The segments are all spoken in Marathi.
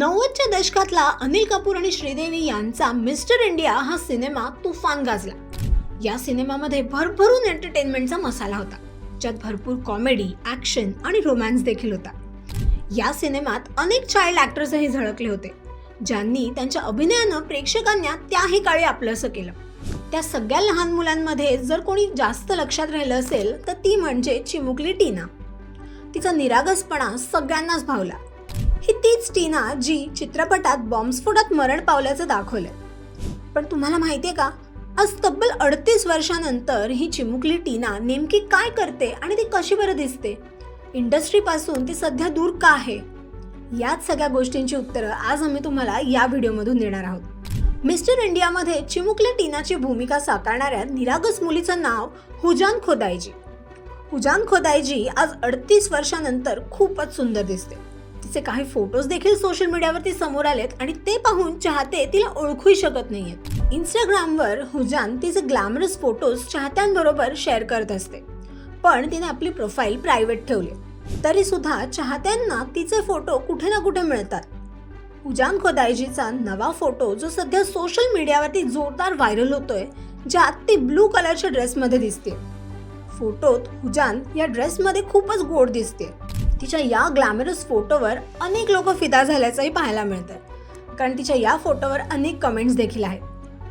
नव्वदच्या दशकातला अनिल कपूर आणि श्रीदेवी यांचा मिस्टर इंडिया हा सिनेमा तुफान गाजला. या सिनेमामध्ये भरभरून एंटरटेनमेंटचा मसाला होता. ज्यात भरपूर कॉमेडी ॲक्शन आणि रोमॅन्स देखील होता. या सिनेमात अनेक चाइल्ड ॲक्टर्सही झळकले होते. ज्यांनी त्यांच्या अभिनयानं प्रेक्षकांना त्याही काळी आपलंसं केलं. त्या सगळ्या लहान मुलांमध्ये जर कोणी जास्त लक्षात राहिलं असेल तर ती म्हणजे चिमुकली टीना. तिचा निरागसपणा सगळ्यांनाच भावला. तीच टीना जी चित्रपटात बॉम्बस्फोटात मरण पावल्याचं दाखवलंय. पण तुम्हाला माहितीये का? आज तब्बल अडतीस वर्षानंतर ही चिमुकली टीना नेमकी काय करते आणि ती कशी बरं दिसते? इंडस्ट्रीपासून ती सध्या दूर का आहे? याच सगळ्या गोष्टींची उत्तरं आज आम्ही तुम्हाला या व्हिडिओमधून देणार आहोत. मिस्टर इंडियामध्ये चिमुकल्या टीनाची भूमिका साकारणाऱ्या निरागस मुलीचं नाव हुजान खोदायजी हुजान खोदायजी आज अडतीस वर्षानंतर खूपच सुंदर दिसते. तिचे काही फोटोज देखील सोशल मीडियावरती समोर आलेत आणि ते पाहून चाहते तिला ओळखूही शकत नाहीयेत. इंस्टाग्रामवर हुजान तिचे ग्लॅमरस फोटोज चाहत्यांबरोबर शेअर करत असते. पण तिने आपली प्रोफाईल प्रायव्हेट ठेवली. तरी सुद्धा चाहत्यांना तिचे फोटो कुठे ना कुठे मिळतात. हुजान खोदायजीचा नवा फोटो जो सध्या सोशल मीडियावरती जोरदार व्हायरल होतोय ज्यात ती ब्लू कलरच्या ड्रेसमध्ये दिसते. फोटोत हुजान या ड्रेसमध्ये खूपच गोड दिसते. तिच्या या ग्लॅमरस फोटोवर अनेक लोक फिदा झाल्याचंही पाहायला मिळतं कारण तिच्या या फोटोवर अनेक कमेंट्स देखील आहेत.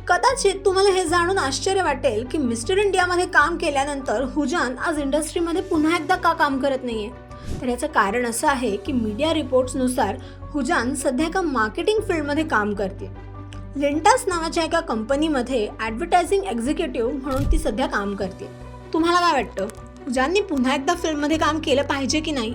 कदाचित तुम्हाला हे जाणून आश्चर्य वाटेल की मिस्टर इंडियामध्ये काम केल्यानंतर हुजान आज इंडस्ट्रीमध्ये पुन्हा एकदा का काम करत नाही आहे तर याचं कारण असं आहे की मीडिया रिपोर्ट्सनुसार हुजान सध्या एका मार्केटिंग फील्डमध्ये काम करते. लिंटास नावाच्या एका कंपनीमध्ये ॲडव्हर्टायझिंग एक्झिक्युटिव्ह म्हणून ती सध्या काम करते. तुम्हाला काय वाटतं? हुजाननी पुन्हा एकदा फिल्ममध्ये काम केलं पाहिजे की नाही?